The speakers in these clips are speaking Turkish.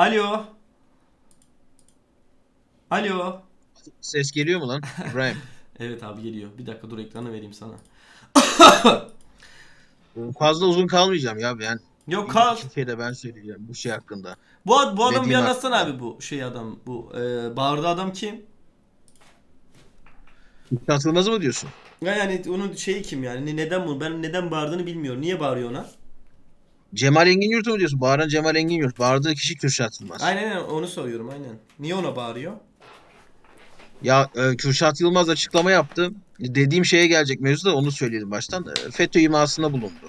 Alo. Alo. Ses geliyor mu lan İbrahim? Evet abi geliyor. Bir dakika dur ekranı vereyim sana. Fazla uzun kalmayacağım ya ben. Yok kal. Şey de ben söyleyeceğim bu şey hakkında. Bu, bu adam bir anlatsana hakkında. abi bu şey adam. Bu e, bağırdı adam kim? Katılmaz mı diyorsun? Ya yani onun şeyi kim yani? Ne- Neden bu? Ben neden bağırdığını bilmiyorum. Niye bağırıyor ona? Cemal Engin Yurt mu diyorsun? Bağıran Cemal Engin Yurt. Bağırdığı kişi Kürşat Yılmaz. Aynen aynen onu soruyorum aynen. Niye ona bağırıyor? Ya e, Kürşat Yılmaz açıklama yaptı. Dediğim şeye gelecek mevzu da onu söyleyelim baştan. E, FETÖ imasında bulundu.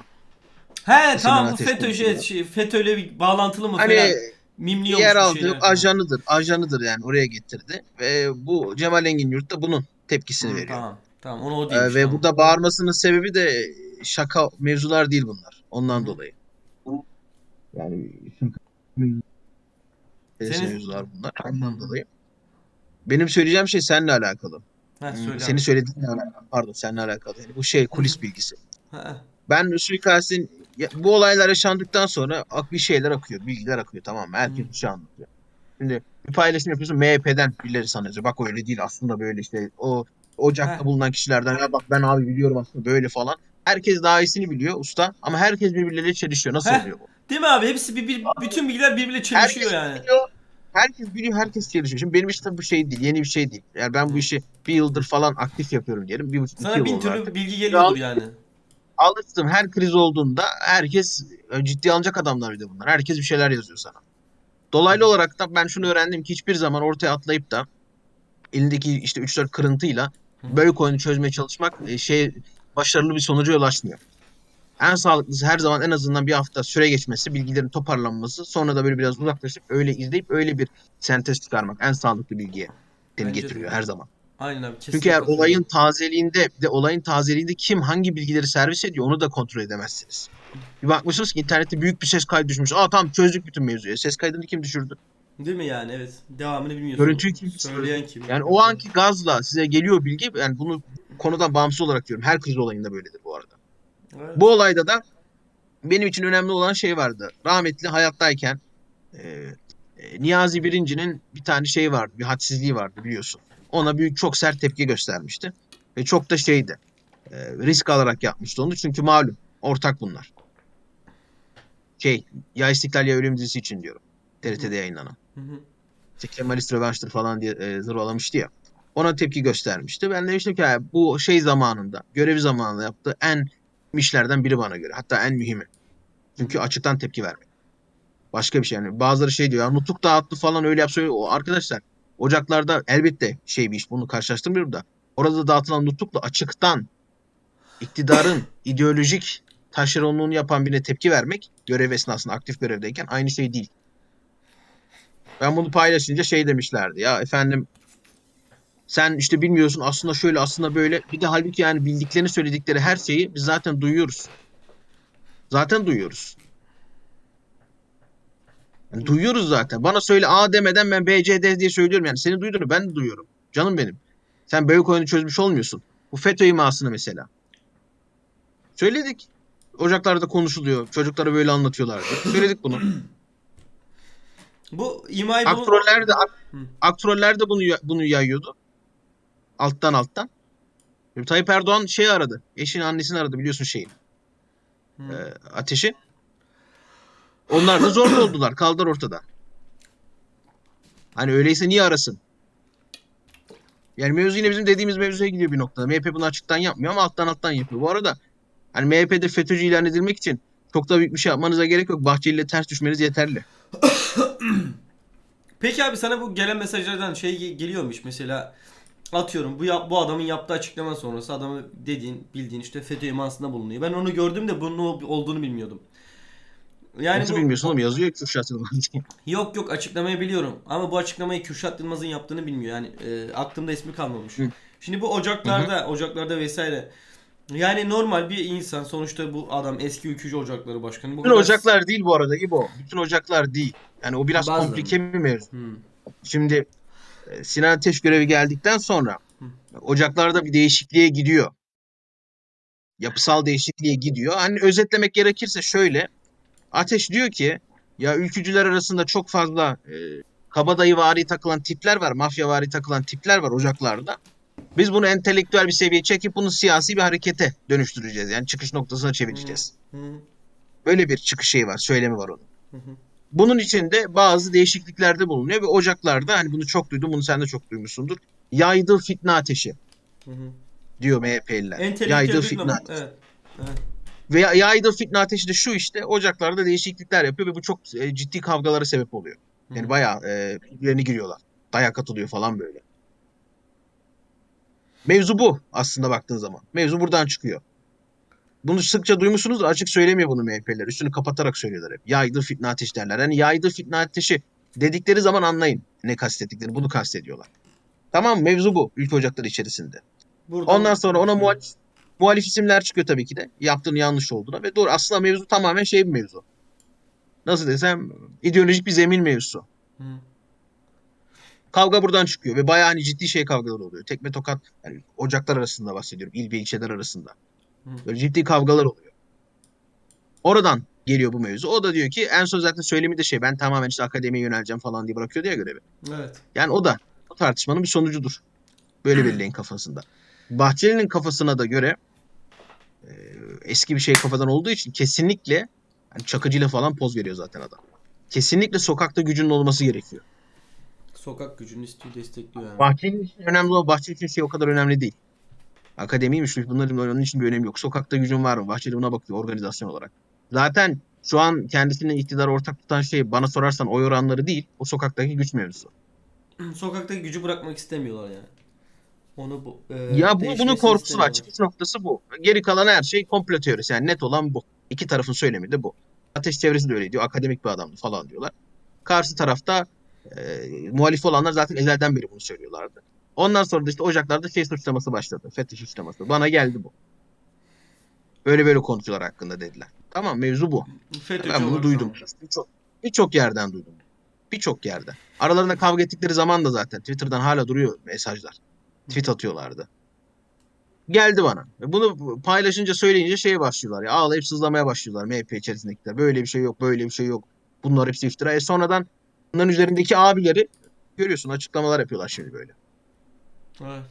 He tamam bu Ateş FETÖ şey, konusunda. şey, FETÖ'yle bir bağlantılı mı Hani falan? Mimliyormuş bir yeraltı şeyler. ajanıdır. Ajanıdır yani oraya getirdi. Ve bu Cemal Engin Yurt da bunun tepkisini veriyor. Tamam. Tamam onu o E, değilmiş. ve tamam. burada bağırmasının sebebi de şaka mevzular değil bunlar. Ondan dolayı. Yani Senin- mevzular bunlar. Ondan dolayı. Benim söyleyeceğim şey seninle alakalı. Ha, Hmm, söyle Senin abi. söylediğinle alakalı. Pardon seninle alakalı. Yani bu şey kulis bilgisi. Ha, Ben suikastin bu olaylar yaşandıktan sonra ak bir şeyler akıyor. Bilgiler akıyor tamam mı? Herkes Hı. bir şey anlatıyor. Şimdi bir paylaşım yapıyorsun MHP'den birileri sanıyor. Bak öyle değil aslında böyle işte o ocakta bulunan kişilerden ya bak ben abi biliyorum aslında böyle falan. Herkes daha iyisini biliyor usta ama herkes birbirleriyle çelişiyor. Nasıl Heh. oluyor bu? Değil mi abi? Hepsi bir, bir bütün bilgiler birbiriyle çelişiyor Herkes yani. biliyor. Herkes biliyor, herkes çelişiyor. Şimdi benim işte bu şey değil, yeni bir şey değil. Yani ben bu işi bir yıldır falan aktif yapıyorum diyelim. Bir buçuk iki Sana yıl bin oldu türlü artık. bilgi geliyordur yani. alıştım. Her kriz olduğunda herkes e, ciddi alacak adamlar bir de bunlar. Herkes bir şeyler yazıyor sana. Dolaylı olarak da ben şunu öğrendim ki hiçbir zaman ortaya atlayıp da elindeki işte 3-4 kırıntıyla böyle oyunu çözmeye çalışmak e, şey başarılı bir sonuca yol açmıyor. En sağlıklısı her zaman en azından bir hafta süre geçmesi, bilgilerin toparlanması, sonra da böyle biraz uzaklaşıp öyle izleyip öyle bir sentez çıkarmak en sağlıklı bilgiye seni Bence de. getiriyor her zaman. Aynen abi. Çünkü eğer olayın tazeliğinde bir de olayın tazeliğinde kim hangi bilgileri servis ediyor onu da kontrol edemezsiniz. Bir bakmışsınız ki internette büyük bir ses kaydı düşmüş. Aa tamam çözdük bütün mevzuyu. Ses kaydını kim düşürdü? Değil mi yani evet. Devamını bilmiyorsun. Görüntüyü kim Söyleyen kim? Yani o anki gazla size geliyor bilgi. Yani bunu konudan bağımsız olarak diyorum. Her kriz olayında böyledir bu arada. Evet. Bu olayda da benim için önemli olan şey vardı. Rahmetli hayattayken e, e, Niyazi Birinci'nin bir tane şey vardı. Bir hadsizliği vardı biliyorsun. Ona büyük çok sert tepki göstermişti. Ve çok da şeydi. e, risk alarak yapmıştı onu. Çünkü malum ortak bunlar. Şey ya İstiklal ya Ölüm dizisi için diyorum. TRT'de yayınlanan. Hı hı. İşte Kemalist rövanştır falan diye e, zırvalamıştı ya. Ona tepki göstermişti. Ben demiştim ki "Ha, bu şey zamanında, görevi zamanında yaptığı en işlerden biri bana göre. Hatta en mühimi. Çünkü açıktan tepki vermek. Başka bir şey yani. Bazıları şey diyor ya nutuk dağıttı falan öyle yapsa öyle. O arkadaşlar ocaklarda elbette şey bir iş bunu karşılaştırmıyorum da orada dağıtılan nutukla açıktan iktidarın ideolojik taşeronluğunu yapan birine tepki vermek görev esnasında aktif görevdeyken aynı şey değil. Ben bunu paylaşınca şey demişlerdi ya efendim sen işte bilmiyorsun aslında şöyle aslında böyle bir de halbuki yani bildiklerini söyledikleri her şeyi biz zaten duyuyoruz. Zaten duyuyoruz. Yani duyuyoruz zaten. Bana söyle A demeden ben B, C, D diye söylüyorum. Yani seni duyduğunu ben de duyuyorum. Canım benim. Sen böyle oyunu çözmüş olmuyorsun. Bu FETÖ imasını mesela. Söyledik. Ocaklarda konuşuluyor. Çocuklara böyle anlatıyorlardı. Söyledik bunu. Bu imayı bu... Aktroller de ak- aktroller de bunu bunu yayıyordu. Alttan alttan. Şimdi Tayyip Erdoğan şey aradı. Eşin annesini aradı biliyorsun şeyin. Hı. e, ateşi. Onlar da zor oldular. Kaldılar ortada. Hani öyleyse niye arasın? Yani mevzu yine bizim dediğimiz mevzuya gidiyor bir noktada. MHP bunu açıktan yapmıyor ama alttan alttan yapıyor. Bu arada hani MHP'de FETÖ'cü ilan edilmek için çok da büyük bir şey yapmanıza gerek yok. Bahçeli ile ters düşmeniz yeterli. Peki abi sana bu gelen mesajlardan şey ge- geliyormuş mesela atıyorum bu yap- bu adamın yaptığı açıklama sonrası adamı dediğin bildiğin işte FETÖ imasında bulunuyor. Ben onu gördüm de bunun olduğunu bilmiyordum. Yani Nasıl bu, bilmiyorsun oğlum yazıyor Kürşat Yılmaz. Yok yok açıklamayı biliyorum ama bu açıklamayı Kürşat Yılmaz'ın yaptığını bilmiyor. Yani e, aklımda ismi kalmamış. Hı. Şimdi bu ocaklarda, ocaklarda vesaire yani normal bir insan sonuçta bu adam eski ülkücü ocakları başkanı. Bu Bütün kadar- ocaklar değil bu arada İbo. Bütün ocaklar değil. Yani o biraz Bazıları. komplike bir mevzu. Hı. Şimdi Sinan Ateş görevi geldikten sonra ocaklarda bir değişikliğe gidiyor. Yapısal değişikliğe gidiyor. Hani özetlemek gerekirse şöyle. Ateş diyor ki Ya ülkücüler arasında çok fazla e, kabadayıvari takılan tipler var, mafyavari takılan tipler var ocaklarda. Biz bunu entelektüel bir seviyeye çekip bunu siyasi bir harekete dönüştüreceğiz. Yani çıkış noktasına çevireceğiz. Böyle bir çıkış şeyi var, söylemi var onun. Hı hı. Bunun içinde bazı değişikliklerde bulunuyor ve ocaklarda hani bunu çok duydum, bunu sen de çok duymuşsundur. Yaydığı fitne ateşi Hı hı. diyor MHP'liler. Bir fitne laf- ateşi. Evet. Evet. Ve yaydığı fitne ateşi de şu işte ocaklarda değişiklikler yapıyor ve bu çok e, ciddi kavgalara sebep oluyor. Yani Hı. bayağı e, birbirlerine giriyorlar. Dayak atılıyor falan böyle. Mevzu bu aslında baktığın zaman. Mevzu buradan çıkıyor. Bunu sıkça duymuşsunuz açık söylemiyor bunu MHP'ler. Üstünü kapatarak söylüyorlar hep. Yaydığı fitne ateşi derler. Yani yaydığı fitne ateşi dedikleri zaman anlayın ne kastettiklerini. Bunu kastediyorlar. Tamam? Mevzu bu. Ülke ocakları içerisinde. Buradan- Ondan sonra ona muhalif, muhalif isimler çıkıyor tabii ki de. Yaptığını yanlış olduğuna. Ve doğru aslında mevzu tamamen şey bir mevzu. Nasıl desem ideolojik bir zemin mevzusu. Hı. Kavga buradan çıkıyor ve bayağı hani ciddi şey kavgalar oluyor. Tekme tokat yani ocaklar arasında bahsediyorum. İl ve ilçeler arasında. Böyle ciddi kavgalar oluyor. Oradan geliyor bu mevzu. O da diyor ki en son zaten söylemi de şey ben tamamen işte akademiye yöneleceğim falan diye bırakıyor diye görevi. Evet. Yani o da o tartışmanın bir sonucudur. Böyle belirleyin kafasında. Bahçeli'nin kafasına da göre e, eski bir şey kafadan olduğu için kesinlikle yani çakıcıyla falan poz veriyor zaten adam. Kesinlikle sokakta gücünün olması gerekiyor. Sokak gücünü istiyor, destekliyor yani. Bahçeli için önemli olan Bahçeli için şey o kadar önemli değil. Akademiymiş bunların onun için bir önemi yok. Sokakta gücün var mı? Bahçeli buna bakıyor organizasyon olarak. Zaten şu an kendisinin iktidar ortak tutan şey bana sorarsan oy oranları değil. O sokaktaki güç mevzusu. Sokaktaki gücü bırakmak istemiyorlar yani. Onu bu e, Ya bu bunun korkusu var. Çıkış noktası bu. Geri kalan her şey komplo teorisi. Yani net olan bu. İki tarafın söylemi de bu. Ateş çevresi de öyle diyor. Akademik bir adamdı falan diyorlar. Karşı tarafta e, muhalif olanlar zaten ezelden beri bunu söylüyorlardı. Ondan sonra da işte Ocaklar'da şey suçlaması başladı. FETÖ suçlaması. Bana geldi bu. Böyle böyle konuşuyorlar hakkında dediler. Tamam mevzu bu. FETÖ'cü Ben bunu duydum. Birçok birçok yerden duydum. Birçok yerden. Aralarında kavga ettikleri zaman da zaten Twitter'dan hala duruyor mesajlar. Tweet atıyorlardı. Geldi bana. Bunu paylaşınca söyleyince şeye başlıyorlar. Ya ağlayıp sızlamaya başlıyorlar MHP içerisindekiler. Böyle bir şey yok, böyle bir şey yok. Bunlar hepsi iftira. E sonradan bunların üzerindeki abileri görüyorsun açıklamalar yapıyorlar şimdi böyle. Evet.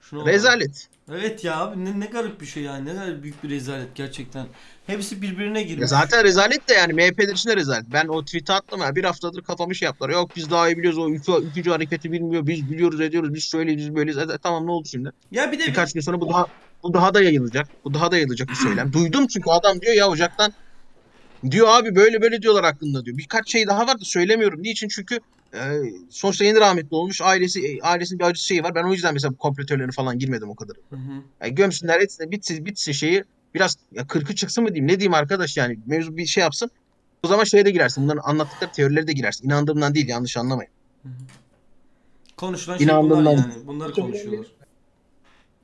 Şuna bak. Rezalet. Evet ya abi ne, ne garip bir şey yani. Ne kadar büyük bir rezalet gerçekten. Hepsi birbirine girmiş. Ya zaten rezalet de yani MHP'ler için de rezalet. Ben o tweet'i attım ya bir haftadır kafamı şey yaptılar. Yok biz daha iyi biliyoruz o ülke, ülkücü hareketi bilmiyor. Biz biliyoruz ediyoruz. Biz şöyleyiz biz böyleyiz. E, tamam ne oldu şimdi? Ya bir de Birkaç gün sonra bu daha bu daha da yayılacak. Bu daha da yayılacak bir söylem. Duydum çünkü adam diyor ya ocaktan diyor abi böyle böyle diyorlar hakkında diyor. Birkaç şey daha var da söylemiyorum. Niçin? Çünkü e, sonuçta yeni rahmetli olmuş. Ailesi e, ailesinin bir acı şeyi var. Ben o yüzden mesela teorilerine falan girmedim o kadar. Hı hı. Yani gömsünler etsin bitsin bitsin şeyi biraz ya kırkı çıksın mı diyeyim ne diyeyim arkadaş yani mevzu bir şey yapsın. O zaman şeye de girersin. Bunların anlattıkları teorilere de girersin. İnandığımdan değil yanlış anlamayın. konuşulan şey bunlar yani. Bunları konuşuyorlar.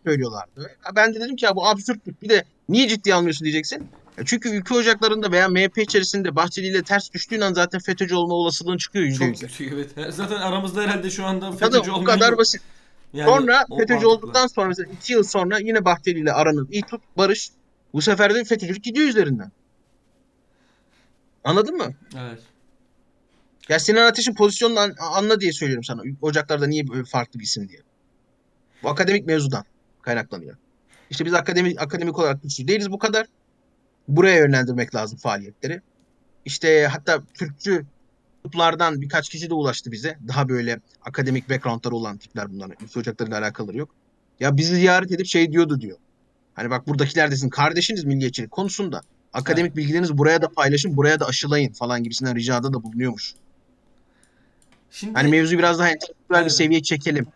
söylüyorlardı. Ben de dedim ki ya bu absürtlük. Bir de niye ciddiye almıyorsun diyeceksin. Ya çünkü ülke ocaklarında veya MHP içerisinde Bahçeli ile ters düştüğün an zaten FETÖ'cü olma olasılığın çıkıyor yüzde Çok kötü evet. Zaten aramızda herhalde şu anda FETÖ'cü bu olmayan kadar basit. Yani Sonra o FETÖ'cü olduktan sonra mesela iki yıl sonra yine Bahçeli ile aranın iyi tut, barış. Bu sefer de FETÖ'cülük gidiyor üzerinden. Anladın mı? Evet. Ya Sinan Ateş'in pozisyonunu an- anla diye söylüyorum sana. Ocaklarda niye böyle farklı bir isim diye. Bu akademik mevzudan kaynaklanıyor. İşte biz akademik akademik olarak güçlü değiliz bu kadar. Buraya yönlendirmek lazım faaliyetleri. İşte hatta Türkçü gruplardan birkaç kişi de ulaştı bize. Daha böyle akademik backgroundları olan tipler bunların. Ülke ocaklarıyla alakaları yok. Ya bizi ziyaret edip şey diyordu diyor. Hani bak buradakiler desin kardeşiniz milliyetçilik konusunda. Akademik bilgilerinizi buraya da paylaşın, buraya da aşılayın falan gibisinden ricada da bulunuyormuş. Şimdi Hani mevzuyu biraz daha entelektüel bir Evet. seviyeye çekelim.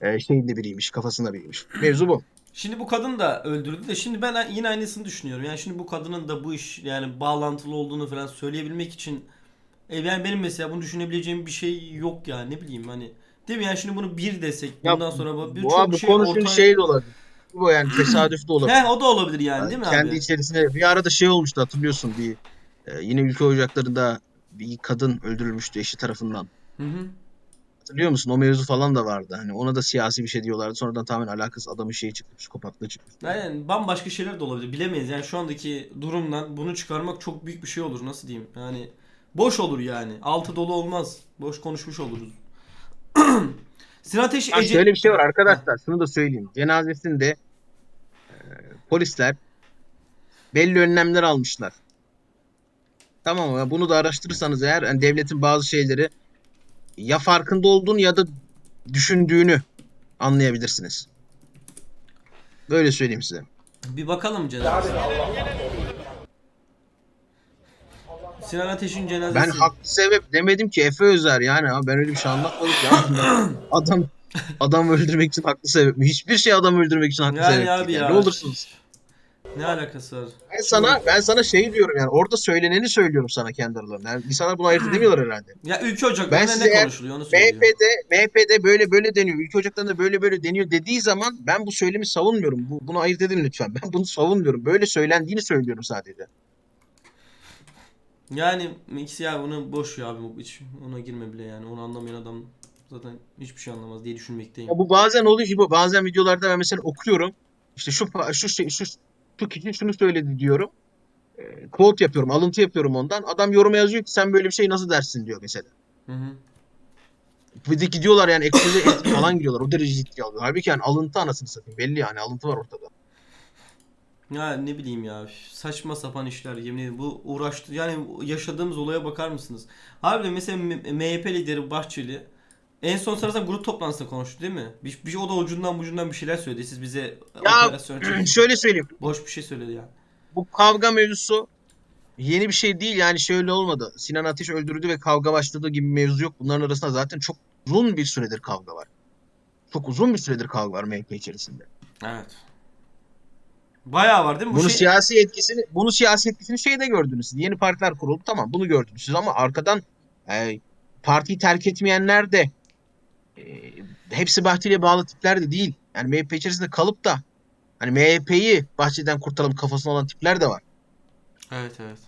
Ee, şeyinde biriymiş, kafasında biriymiş. Mevzu bu. Şimdi bu kadın da öldürüldü de şimdi ben yine aynısını düşünüyorum. Yani şimdi bu kadının da bu iş yani bağlantılı olduğunu falan söyleyebilmek için e yani benim mesela bunu düşünebileceğim bir şey yok ya ne bileyim hani değil mi yani şimdi bunu bir desek Ya bundan sonra bu Bu, birçok bu şey konuşun ortaya... şey de olabilir. Bu yani tesadüf de olabilir. He o da olabilir yani değil mi Kendi abi? içerisinde bir arada şey olmuştu hatırlıyorsun bir e, yine ülke ocaklarında bir kadın öldürülmüştü eşi tarafından. Hı hı. Hatırlıyor musun? O mevzu falan da vardı. Hani ona da siyasi bir şey diyorlardı. Sonradan tamamen alakası adamın şeyi çıktı. Psikopatlığı çıktı. Yani bambaşka şeyler de olabilir. Bilemeyiz. Yani şu andaki durumdan bunu çıkarmak çok büyük bir şey olur. Nasıl diyeyim? Yani Boş olur yani. Altı dolu olmaz. Boş konuşmuş oluruz. Sinan Ateş Ece... şöyle bir şey var arkadaşlar. Şunu da söyleyeyim. Cenazesinde e, polisler belli önlemler almışlar. Tamam mı? Bunu da araştırırsanız eğer yani devletin bazı şeyleri ya farkında olduğunu ya da düşündüğünü anlayabilirsiniz. Böyle söyleyeyim size. Bir bakalım cenazesine. Sinan Ateş'in cenazesi. Ben haklı sebep demedim ki Efe Özer yani abi ben öyle bir şey anlatmadım ya. adam adam öldürmek için haklı sebep mi? Hiçbir şey adam öldürmek için haklı Yani sebep abi değil. ya. Ne olursunuz. Ne alakası var? Ben sana ben sana şey diyorum yani orada söyleneni söylüyorum sana kendi aralarında. Yani insanlar bunu ayırt edemiyorlar herhalde. Ya ülke ocaklarında Ben ne konuşuluyor onu söylüyor. MHP'de MHP'de böyle böyle deniyor. Ülke ocaklarında böyle böyle deniyor dediği zaman ben bu söylemi savunmuyorum. Bu, bunu ayırt edin lütfen. Ben bunu savunmuyorum. Böyle söylendiğini söylüyorum sadece. Yani ikisi ya bunu boş ya abi hiç ona girme bile yani onu anlamayan adam zaten hiçbir şey anlamaz diye düşünmekteyim. Ya bu bazen oluyor ki bu bazen videolarda ben mesela okuyorum. İşte şu şu şey şu şu kişi şunu söyledi diyorum. E, quote yapıyorum, alıntı yapıyorum ondan. Adam yoruma yazıyor ki sen böyle bir şey nasıl dersin diyor mesela. Hı hı. Bir de gidiyorlar yani et falan gidiyorlar. O derece ciddi alıyor. Halbuki yani alıntı anasını satayım. Belli yani alıntı var ortada. Ya ne bileyim ya saçma sapan işler yemin ederim bu uğraştı yani yaşadığımız olaya bakar mısınız? Harbiden mesela MHP lideri Bahçeli en son sırasında grup toplantısında konuştu değil mi? Bir, bir o da ucundan bucundan bir şeyler söyledi. Siz bize Ya, operasyon. Şöyle söyleyeyim. Boş bir şey söyledi ya. Bu kavga mevzusu yeni bir şey değil. Yani şöyle olmadı. Sinan Ateş öldürüldü ve kavga başladı gibi mevzu yok. Bunların arasında zaten çok uzun bir süredir kavga var. Çok uzun bir süredir kavga var MHP içerisinde. Evet. Bayağı var değil mi? Bu Bunu şey... siyasi etkisini, bunu siyasi etkisini şeyde gördünüz. siz. Yeni partiler kuruldu tamam bunu gördünüz siz ama arkadan e, partiyi terk etmeyenler de e, hepsi Bahçeli'ye bağlı tipler de değil. Yani MHP içerisinde kalıp da hani MHP'yi Bahçeli'den kurtaralım kafasına olan tipler de var. Evet evet.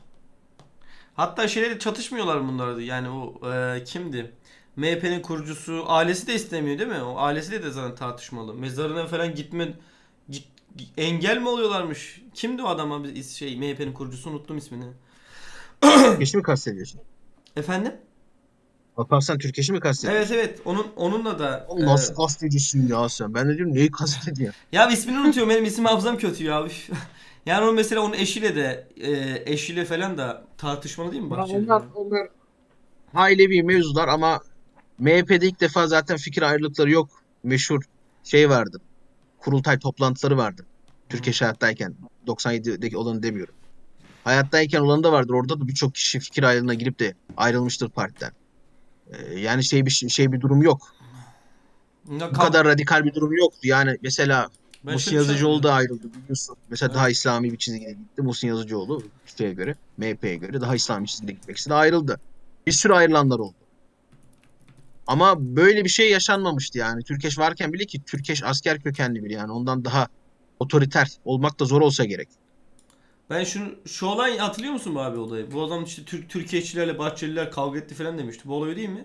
Hatta şeyle de çatışmıyorlar bunlar da. Yani o e, kimdi? MHP'nin kurucusu ailesi de istemiyor değil mi? O ailesiyle de zaten tartışmalı. Mezarına falan gitme git, engel mi oluyorlarmış? Kimdi o adam abi şey MHP'nin kurucusu unuttum ismini. Türkeş'i mi kastediyorsun? Efendim? Alparslan Türkeş'i mi kastediyorsun? Evet evet. Onun onunla da Oğlum e, nasıl kastediyorsun ya sen? Ben de diyorum neyi kastediyor? Ya ismini unutuyorum. Benim isim hafızam kötü ya. Yani o mesela onun eşiyle de e, eşiyle falan da tartışmalı değil mi Bahçeli? onlar, onlar ailevi mevzular ama MHP'de ilk defa zaten fikir ayrılıkları yok. Meşhur şey vardı. Kurultay toplantıları vardı. Türkiye hayattayken 97'deki olanı demiyorum. Hayattayken olanı da vardır. Orada da birçok kişi fikir ayrılığına girip de ayrılmıştır partiden. Ee, yani şey bir şey bir durum yok. Ya Bu kadar radikal bir durum yoktu. Yani mesela Ben Muhsin şey Yazıcıoğlu da ayrıldı biliyorsun. Mesela Evet. daha İslami bir çizgiye gitti. Muhsin Yazıcıoğlu şeye göre, MHP'ye göre daha İslami çizgide gitmek istedi. Ayrıldı. Bir sürü ayrılanlar oldu. Ama böyle bir şey yaşanmamıştı yani. Türkeş varken bile ki Türkeş asker kökenli biri yani. Ondan daha otoriter olmak da zor olsa gerek. Ben şunu şu olay hatırlıyor musun bu abi olayı? Bu adam işte Türk Türkiyeçilerle Bahçeliler kavga etti falan demişti. Bu olay değil mi?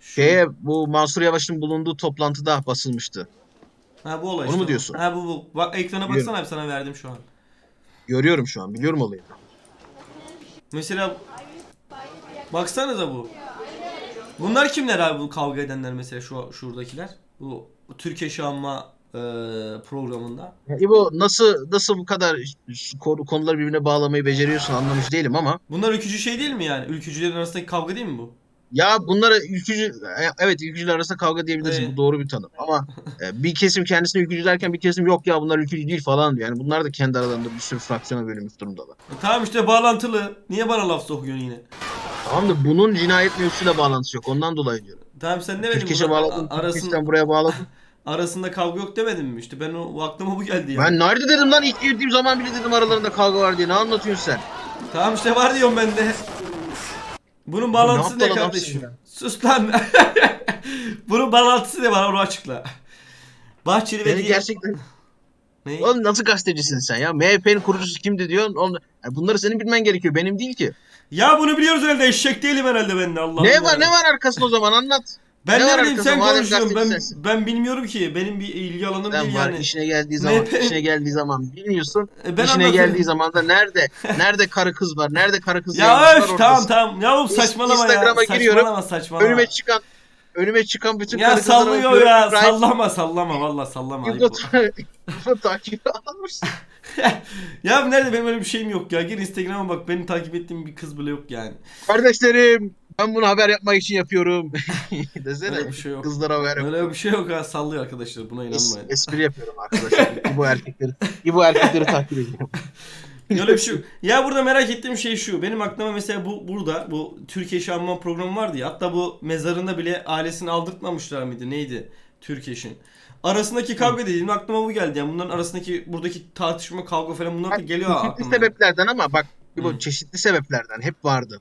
Şu- Şeye bu Mansur Yavaş'ın bulunduğu toplantıda basılmıştı. ha bu olay Onu işte mu o. diyorsun? Ha bu bu. Bak ekrana baksana abi sana verdim şu an. Görüyorum şu an. Biliyorum olayı. Mesela baksanıza bu. Bunlar kimler abi bu kavga edenler mesela şu şuradakiler? Bu Türkiye Şamma e, programında. Ya İbo nasıl nasıl bu kadar konuları birbirine bağlamayı beceriyorsun anlamış değilim ama Bunlar ülkücü şey değil mi yani? Ülkücülerin arasındaki kavga değil mi bu? Ya bunlara ülkücü evet ülkücüler arasında kavga diyebilirsin. Evet. Bu doğru bir tanım. Ama e, bir kesim kendisine ülkücü derken bir kesim yok ya bunlar ülkücü değil falan diyor. Yani bunlar da kendi aralarında bir sürü fraksiyona bölünmüş durumdalar. E, tamam işte bağlantılı. Niye bana laf sokuyorsun yine? Tamam da bunun cinayet mevzusuyla bağlantısı yok. Ondan dolayı diyorum. Tamam sen mi? Türkeş'e Buna- bağladın, Türkeş'ten arasın, buraya bağladın. arasında kavga yok demedin mi? İşte ben o, aklıma bu geldi yani. Ben nerede dedim lan ilk girdiğim zaman bile dedim aralarında kavga var diye. Ne anlatıyorsun sen? Tamam işte var diyorum ben de. Bunun bağlantısı ne ne kardeşim? Sus lan. Bunun bağlantısı ne bana onu açıkla. Bahçeli ve Yani gerçekten Ne? oğlum nasıl gazetecisin sen ya? MHP'nin kurucusu kimdi diyorsun? Oğlum, ya bunları senin bilmen gerekiyor. Benim değil ki. Ya bunu biliyoruz herhalde eşek değilim herhalde ben de Allah ne Allah. var ne var arkasında o zaman anlat. Ben Ne ne, var bileyim arkasında? sen konuşuyorsun. Ben, ben bilmiyorum ki. Benim bir ilgi alanım Ben değil var yani. işine geldiği zaman MHP işine geldiği zaman bilmiyorsun. E, ben işine anlatıyorum. geldiği zaman da nerede nerede karı kız var? Nerede karı kız Ya var öf tamam tamam. Ya oğlum saçmalama ya. Instagram'a giriyorum. Saçmalama saçmalama. Önüme çıkan önüme çıkan bütün ya sallıyor bakıyorum. ya. İbrahim, Sallama sallama valla sallama. ayıp takibi almışsın. ya nerede benim öyle bir şeyim yok ya. Gir Instagram'a bak benim takip ettiğim bir kız bile yok yani. Kardeşlerim ben bunu haber yapmak için yapıyorum. Desene. Öyle bir şey yok. Kızlara haber yap. Öyle bir şey yok ha sallıyor arkadaşlar buna Es- inanmayın. espri yapıyorum arkadaşlar. İbo erkekleri, İbo erkekleri takip ediyorum. Öyle bir şey yok. Ya burada merak ettiğim şey şu. Benim aklıma mesela bu burada bu Türkiye Şamman programı vardı ya. Hatta bu mezarında bile ailesini aldırtmamışlar mıydı? Neydi? Türkeş'in. Arasındaki kavga dediğim aklıma bu geldi. Yani bunların arasındaki buradaki tartışma, kavga falan bunlar da geliyor çeşitli aklıma. sebeplerden ama bak Hı. çeşitli sebeplerden hep vardı.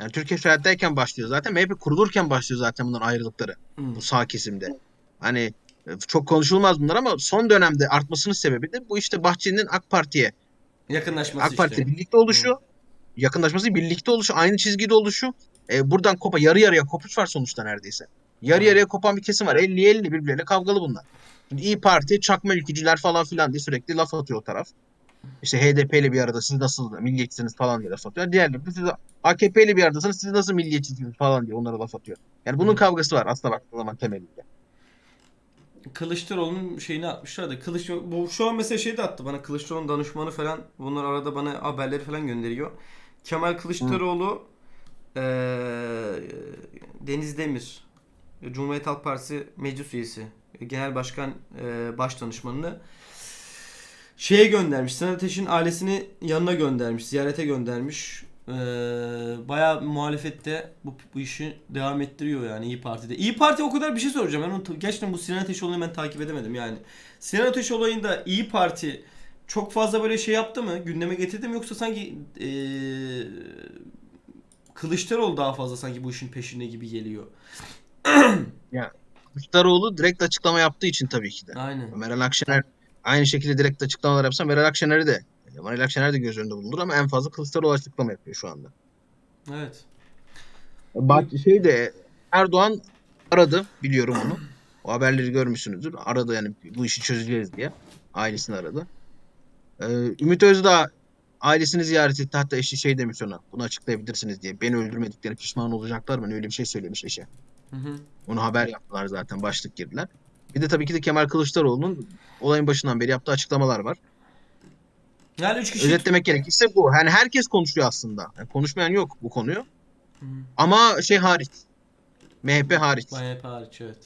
Yani Türkiye hayattayken başlıyor zaten. MHP kurulurken başlıyor zaten bunların ayrılıkları. Hı. Bu sağ kesimde. Hani e, çok konuşulmaz bunlar ama son dönemde artmasının sebebi de bu işte Bahçeli'nin AK Parti'ye Yakınlaşması AK Parti işte. birlikte oluşu, yakınlaşması, birlikte oluşu, aynı çizgide oluşu. E, buradan kopa yarı yarıya kopuş var sonuçta neredeyse. Yarı Hı. yarıya kopan bir kesim var. 50-50 birbirleriyle kavgalı bunlar. Şimdi İyi Parti, çakma ülkücüler falan filan diye sürekli laf atıyor o taraf. İşte HDP ile bir arada siz nasıl milliyetçisiniz falan diye laf atıyor. Diğerleri siz AKP ile bir aradasınız siz nasıl milliyetçisiniz falan diye onlara laf atıyor. Yani bunun Hı. kavgası var aslında baktığın zaman temelinde. Kılıçdaroğlu'nun şeyini atmışlar da Kılıç bu şu an mesela şey de attı bana Kılıçdaroğlu'nun danışmanı falan bunlar arada bana haberleri falan gönderiyor. Kemal Kılıçdaroğlu eee, Deniz Demir Cumhuriyet Halk Partisi meclis üyesi genel başkan eee, baş danışmanını şeye göndermiş. Sinan Ateş'in ailesini yanına göndermiş. Ziyarete göndermiş. Eee bayağı muhalefette bu, bu işi devam ettiriyor yani İyi Parti'de. İyi Parti o kadar bir şey soracağım. Ben onu, gerçekten bu Sinan Ateş olayını ben takip edemedim yani. Sinan Ateş olayında İyi Parti çok fazla böyle şey yaptı mı? Gündeme getirdi mi? Yoksa sanki eee Kılıçdaroğlu daha fazla sanki bu işin peşinde gibi geliyor. Kılıçdaroğlu direkt açıklama yaptığı için tabii ki de. Aynen. Meral Akşener aynı şekilde direkt açıklamalar yapsa Meral Akşener'i de Meral Akşener de göz önünde bulundur ama en fazla Kılıçdaroğlu açıklama yapıyor şu anda. Evet. Bak şey de Erdoğan aradı biliyorum onu. O haberleri görmüşsünüzdür. Aradı yani bu işi çözeceğiz diye. Ailesini aradı. Ee, Ümit Özdağ ailesini ziyaret etti. Hatta eşi şey demiş ona. Bunu açıklayabilirsiniz diye. Beni öldürmediklerine pişman olacaklar mı? Öyle bir şey söylemiş eşe. Hı hı. Onu haber yaptılar zaten. Başlık girdiler. Bir de tabii ki de Kemal Kılıçdaroğlu'nun olayın başından beri yaptığı açıklamalar var. Yani üç kişi Özetlemek gerekirse bu. Yani herkes konuşuyor aslında. Yani konuşmayan yok bu konuyu. Hı. Ama şey hariç. MHP hariç. MHP hariç evet.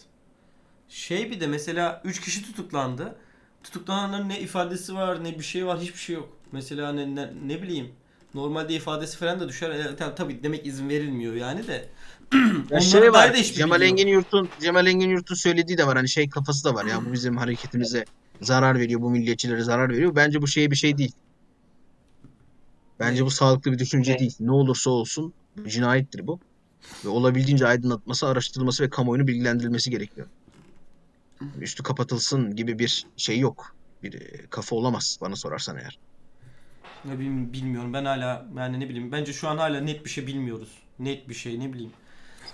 Şey bir de mesela 3 kişi tutuklandı. Tutuklananların ne ifadesi var ne bir şey var hiçbir şey yok. Mesela ne, ne, ne bileyim normalde ifadesi falan da düşer. E, tabii, tabii demek izin verilmiyor yani de. Ya şey var. hiçbir Cemal. Engin Yurt'un Cemal Engin Yurt'un söylediği de var. Hani şey kafası da var ya bu bizim hareketimize zarar veriyor. Bu milliyetçilere zarar veriyor. Bence bu şeye bir şey değil. Bence bu sağlıklı bir düşünce değil. Ne olursa olsun cinayettir bu. Ve olabildiğince aydınlatması, araştırılması ve kamuoyunu bilgilendirilmesi gerekiyor. Üstü kapatılsın gibi bir şey yok. Bir e, kafa olamaz bana sorarsan eğer. Ne bileyim, bilmiyorum ben hala yani ne bileyim bence şu an hala net bir şey bilmiyoruz. Net bir şey ne bileyim.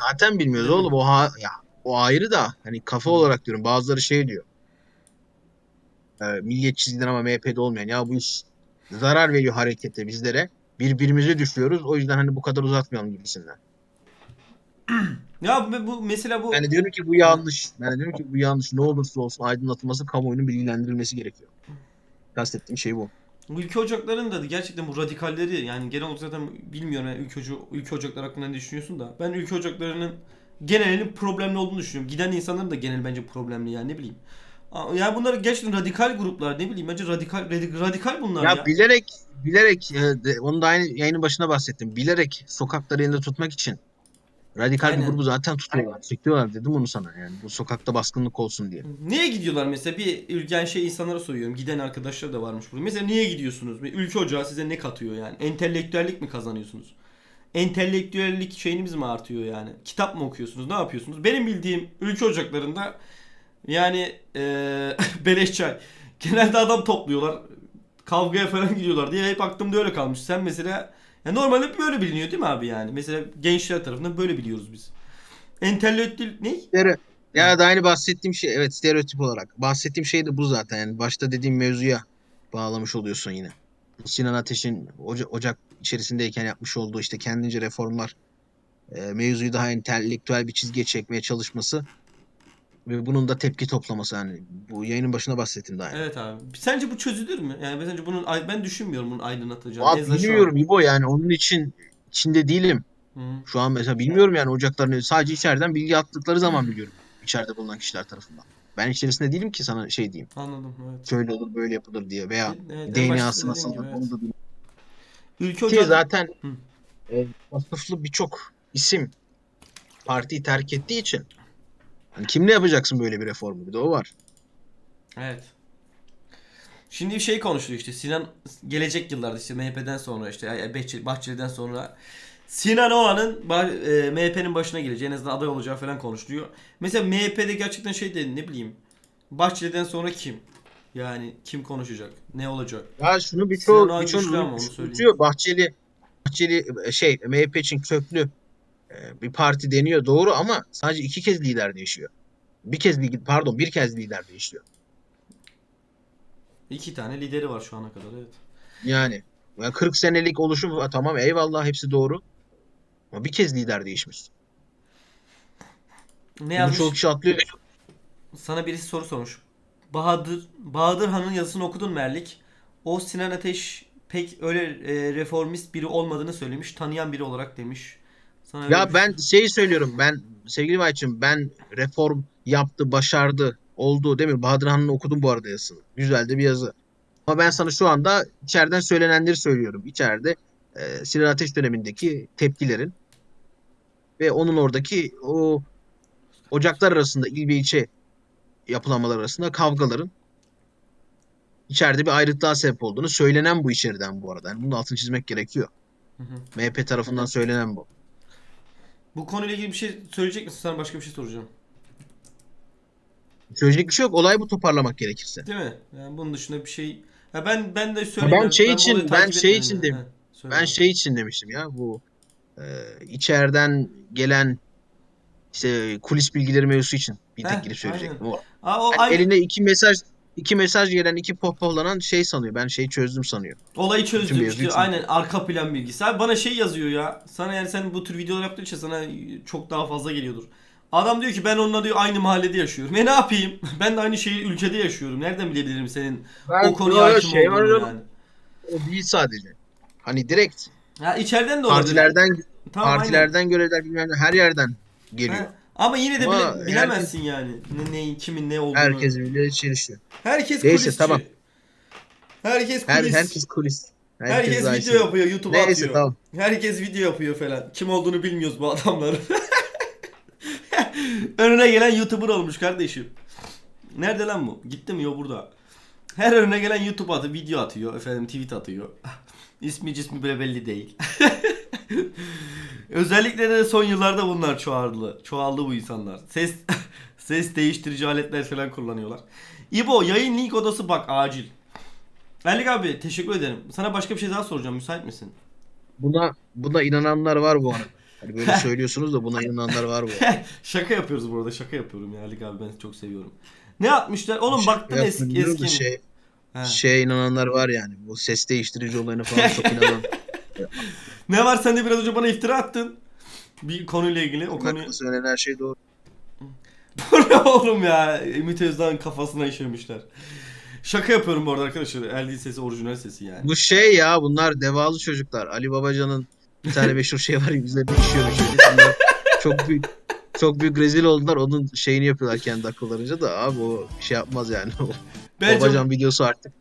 Zaten bilmiyoruz Değil mi? oğlum o ha ya o ayrı da hani kafa Hı. olarak diyorum bazıları şey diyor. E, milliyetçiden ama MHP'de olmayan ya bu iş zarar veriyor harekete bizlere. Birbirimize düşüyoruz. O yüzden hani bu kadar uzatmayalım gibisinden. Ya bu, bu mesela bu de diyorum ki bu yanlış. De diyorum ki bu yanlış. Ne olursa olsun aydınlatılması, kamuoyunun bilgilendirilmesi gerekiyor. Kastettiğim şey bu. Bu ülke ocaklarının da gerçekten bu radikalleri yani genel olarak zaten bilmiyorum yani ülke, ülke ocakları hakkında ne düşünüyorsun da ben ülke ocaklarının genelinin problemli olduğunu düşünüyorum. Giden insanların da genel bence problemli yani ne bileyim. Yani bunlar gerçekten radikal gruplar ne bileyim bence radikal radik- radikal bunlar Ya, ya. bilerek bilerek e, de- onu da aynı yayının başına bahsettim. Bilerek sokakları elinde tutmak için radikal Aynen. bir grubu zaten tutuyorlar. Çekiyorlar dedim onu sana yani. Bu sokakta baskınlık olsun diye. Niye gidiyorlar mesela bir ülken şey insanlara soruyorum. Giden arkadaşlar da varmış burada. Mesela niye gidiyorsunuz? Bir Ülke ocağı size ne katıyor yani? Entelektüellik mi kazanıyorsunuz? Entelektüellik şeyiniz mi artıyor yani? Kitap mı okuyorsunuz? Ne yapıyorsunuz? Benim bildiğim ülke ocaklarında yani eee beleş çay. Genelde adam topluyorlar. Kavgaya falan gidiyorlar diye hep aklımda öyle kalmış. Sen mesela ya normalde böyle biliniyor değil mi abi yani? Mesela gençler tarafından böyle biliyoruz biz. Entelektüel ne? Ya da aynı bahsettiğim şey evet stereotip olarak. Bahsettiğim şey de bu zaten. Yani başta dediğim mevzuya bağlamış oluyorsun yine. Sinan Ateş'in Oca- Ocak içerisindeyken yapmış olduğu işte kendince reformlar e, mevzuyu daha entelektüel bir çizgiye çekmeye çalışması ve bunun da tepki toplaması hani bu yayının başına bahsettim daha. önce. Evet abi. Sence bu çözülür mü? Yani sence bunun ben düşünmüyorum bunun aydınlatacağını. Abi an. bilmiyorum İbo yani onun için içinde değilim. Hı. Şu an mesela bilmiyorum yani ocaklarını sadece içeriden bilgi attıkları zaman biliyorum. İçeride bulunan kişiler tarafından. Ben içerisinde değilim ki sana şey diyeyim. Anladım evet. Şöyle olur böyle yapılır diye veya Evet, DNA'sı nasıl olur evet. onu da bilmiyorum. Ülke Ki zaten Hı. e, vasıflı birçok isim partiyi terk ettiği için hani kimle yapacaksın böyle bir reformu bir de o var. Evet. Şimdi bir şey konuşuluyor işte Sinan gelecek yıllarda işte MHP'den sonra işte Bahçeli'den sonra Sinan Oğan'ın e, MHP'nin başına geleceği en azından aday olacağı falan konuşuluyor. Mesela MHP'de gerçekten şey de ne bileyim Bahçeli'den sonra kim? Yani kim konuşacak? Ne olacak? Ya şunu unutuyor. söyleyeyim. Bahçeli Bahçeli e, şey MHP için köklü bir parti deniyor doğru ama sadece iki kez lider değişiyor. Bir kez lider pardon bir kez lider değişiyor. İki tane lideri var şu ana kadar evet. Yani ya 40 senelik oluşum tamam eyvallah hepsi doğru. Ama bir kez lider değişmiş. Ne yazmış? çok kişi atlıyor. Sana birisi soru sormuş. Bahadır Bahadır Han'ın yazısını okudun mu Erlik? O Sinan Ateş pek öyle e, reformist biri olmadığını söylemiş. Tanıyan biri olarak demiş. Sana Ya ben şeyi söylüyorum. Ben sevgili Vahit'ciğim ben reform yaptı, başardı, oldu değil mi? Bahadır Han'ın okudum bu arada yazısını. Güzel de bir yazı. Ama ben sana şu anda içeriden söylenenleri söylüyorum. İçeride e, Sinan Ateş dönemindeki tepkilerin ve onun oradaki o ocaklar arasında il ve ilçe yapılanmalar arasında kavgaların içeride bir ayrılıklığa sebep olduğunu söylenen bu içeriden bu arada. Yani bunun altını çizmek gerekiyor. Hı hı. MHP tarafından söylenen bu. Bu konuyla ilgili bir şey söyleyecek misin? Sana başka bir şey soracağım. Söyleyecek bir şey yok. Olay bu toparlamak gerekirse. Değil mi? Yani bunun dışında bir şey. Ya ben ben de söyleyeyim. ben şey bu için- ben şey için söyle Ben şey için demiştim ya bu e, içeriden gelen işte kulis bilgileri mevzusu için bir tek girip söyleyecektim. O. Aa, o Yani aynı eline iki mesaj iki mesaj gelen iki pohpohlanan şey sanıyor. Ben şeyi çözdüm sanıyor. olayı çözdüm işte aynen arka plan bilgisi. Abi bana şey yazıyor ya. Sana yani sen bu tür videolar yaptığın için sana çok daha fazla geliyordur. Adam diyor ki ben onunla diyor aynı mahallede yaşıyorum. E ne yapayım? Ben de aynı şehir ülkede yaşıyorum. Nereden bilebilirim senin o konuya hakim şey var olduğunu yani. O değil sadece. Hani direkt Ya içeriden de olabilir. partilerden Tamam, aynen. partilerden görevler bilmem ne her yerden geliyor. Ha, Ama yine de Ama bile- herkes- bilemezsin yani. Ne, neyin kimin ne olduğunu. Herkes birbiriyle çelişiyor. Herkes Neyse, kulisçi. tamam. Herkes Her, kulis. herkes kulis. Herkes daha video şey. yapıyor, YouTube'a Neyse atıyor. tamam. Herkes video yapıyor falan. Kim olduğunu bilmiyoruz bu adamların. önüne gelen YouTuber olmuş kardeşim. Nerede lan bu? Gitti mi? Yok burada. Her önüne gelen YouTube atıyor, video atıyor, efendim tweet atıyor. İsmi cismi bile belli değil. Özellikle de son yıllarda bunlar çoğaldı. Çoğaldı bu insanlar. Ses ses değiştirici aletler falan kullanıyorlar. İbo yayın link odası bak acil. Erlik abi teşekkür ederim. Sana başka bir şey daha soracağım. Müsait misin? Buna buna inananlar var bu arada. Hani böyle söylüyorsunuz da buna inananlar var bu arada. şaka yapıyoruz bu arada. Şaka yapıyorum ya Erlik abi ben çok seviyorum. Ne atmışlar? Oğlum Şaka baktım eski yapmıyorum eski da? Şey, He. şeye inananlar var yani. Bu ses değiştirici olayına falan çok inanan. Ne var sen de biraz önce bana iftira attın. Bir konuyla ilgili. O konuyu... Söylenen her şey doğru. Bu ne oğlum ya? Ümit Özdağ'ın kafasına işemişler. Şaka yapıyorum bu arada arkadaşlar. Erli'nin sesi orijinal sesi yani. Bu şey ya bunlar devalı çocuklar. Ali Babacan'ın bir tane meşhur şey var bir çocuk. Bunlar çok büyük çok büyük rezil oldular. Onun şeyini yapıyorlar kendi akıllarınca da abi o şey yapmaz yani. Bence, Babacan videosu artık.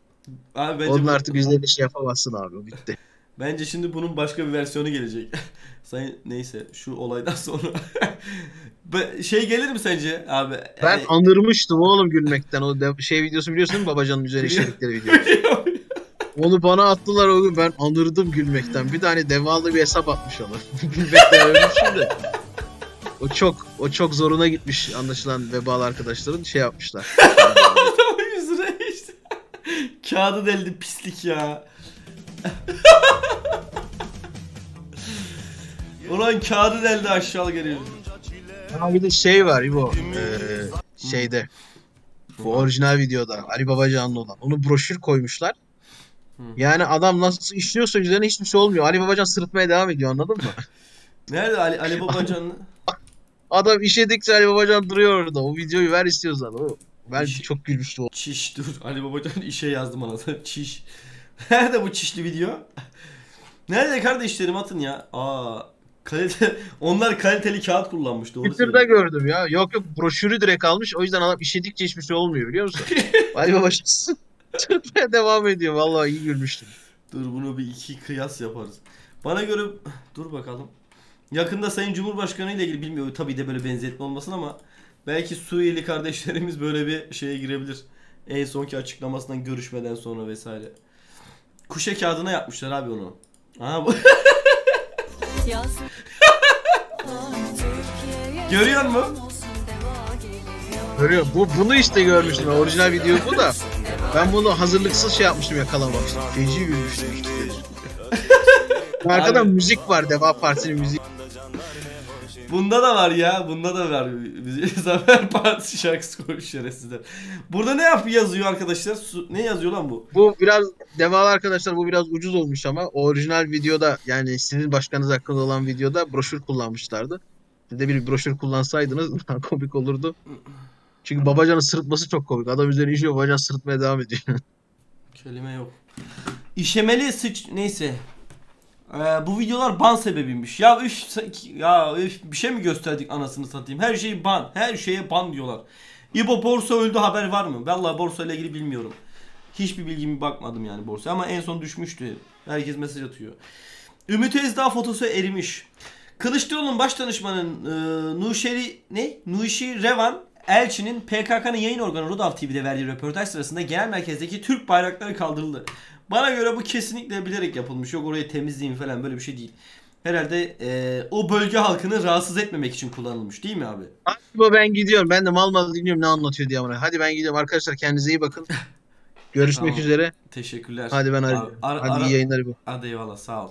abi bence, Onun artık üzerinde şey yapamazsın abi. Bitti. Bence şimdi bunun başka bir versiyonu gelecek. Sayın neyse şu olaydan sonra. Şey gelir mi sence abi? Ben Yani- anırmıştım oğlum gülmekten. O şey videosu biliyorsun değil mi Babacan'ın üzerine işledikleri video. Onu bana attılar o gün ben anırdım gülmekten. Bir tane devalı bir hesap atmış ona. gülmekten ölmüşüm de. O çok o çok zoruna gitmiş anlaşılan vebalı arkadaşların şey yapmışlar. Adamın yüzüne işte. Kağıdı deldi pislik ya. Ulan kağıdı deldi aşağı geliyor. Ha bir de şey var İbo. Ee, şeyde. Bu orijinal videoda Ali Babacan'la olan. Onu broşür koymuşlar. Hı. Yani adam nasıl işliyorsa üzerine hiçbir şey olmuyor. Ali Babacan sırıtmaya devam ediyor anladın mı? Nerede Ali, Ali Babacan'ı? Adam işedikçe Ali Babacan duruyor orada. O videoyu ver istiyorsan. O, ben İş- çok gülmüştüm. Çiş dur. Ali Babacan işe yazdım anasını. Çiş. Nerede bu çişli video? Nerede kardeşlerim atın ya. Aa kalite onlar kaliteli kağıt kullanmış doğru Twitter'da gördüm ya. Yok yok broşürü direkt almış. O yüzden adam işedikçe hiçbir şey olmuyor biliyor musun? Ali Babacan sırıtmaya devam ediyor. Vallahi iyi gülmüştüm. Dur bunu bir iki kıyas yaparız. Bana göre dur bakalım. Yakında Sayın Cumhurbaşkanı ile ilgili bilmiyorum tabii de böyle benzetme olmasın ama belki Suriyeli kardeşlerimiz böyle bir şeye girebilir. En sonki açıklamasından görüşmeden sonra vesaire. Kuşe kağıdına yapmışlar abi onu. Aha bu. Görüyor musun? Görüyor. Bu bunu işte görmüştüm. Orijinal video bu da. Ben bunu hazırlıksız şey yapmıştım yakalamak için. Feci gülmüştüm işte. Arkada Abi. müzik var. Deva Partisi'nin müziği. Bunda da var ya. Bunda da var. Zafer Partisi şarkısı koymuş şerefsizler. Burada ne yap yazıyor arkadaşlar? Su- Ne yazıyor lan bu? Bu biraz Devalı arkadaşlar bu biraz ucuz olmuş ama orijinal videoda yani sizin başkanınız hakkında olan videoda broşür kullanmışlardı. Siz de bir broşür kullansaydınız daha komik olurdu. Çünkü Babacan'ın sırıtması çok komik. Adam üzerine işiyor Babacan sırıtmaya devam ediyor. Kelime yok. İşemeli sıç neyse. Ee, bu videolar ban sebebiymiş. Ya üf ya üf bir şey mi gösterdik anasını satayım. Her şey ban. Her şeye ban diyorlar. İbo borsa öldü haber var mı? Vallahi borsa ile ilgili bilmiyorum. Hiçbir bilgimi bakmadım yani borsa ama en son düşmüştü. Herkes mesaj atıyor. Ümit Özdağ fotosu erimiş. Kılıçdaroğlu'nun baş danışmanın e, Nuşeri ne? Nuşi Revan Elçi'nin PKK'nın yayın organı Rudav TV'de verdiği röportaj sırasında genel merkezdeki Türk bayrakları kaldırıldı. Bana göre bu kesinlikle bilerek yapılmış. Yok orayı temizleyeyim falan böyle bir şey değil. Herhalde e, o bölge halkını rahatsız etmemek için kullanılmış değil mi abi? Hadi bu ben gidiyorum. Ben de mal mal dinliyorum ne anlatıyor diye amına. Hadi ben gidiyorum. Arkadaşlar kendinize iyi bakın. Görüşmek Tamam. üzere. Teşekkürler. Hadi ben Ar- arıyorum. ar- Hadi ara- iyi yayınlar bu. Hadi eyvallah sağ ol.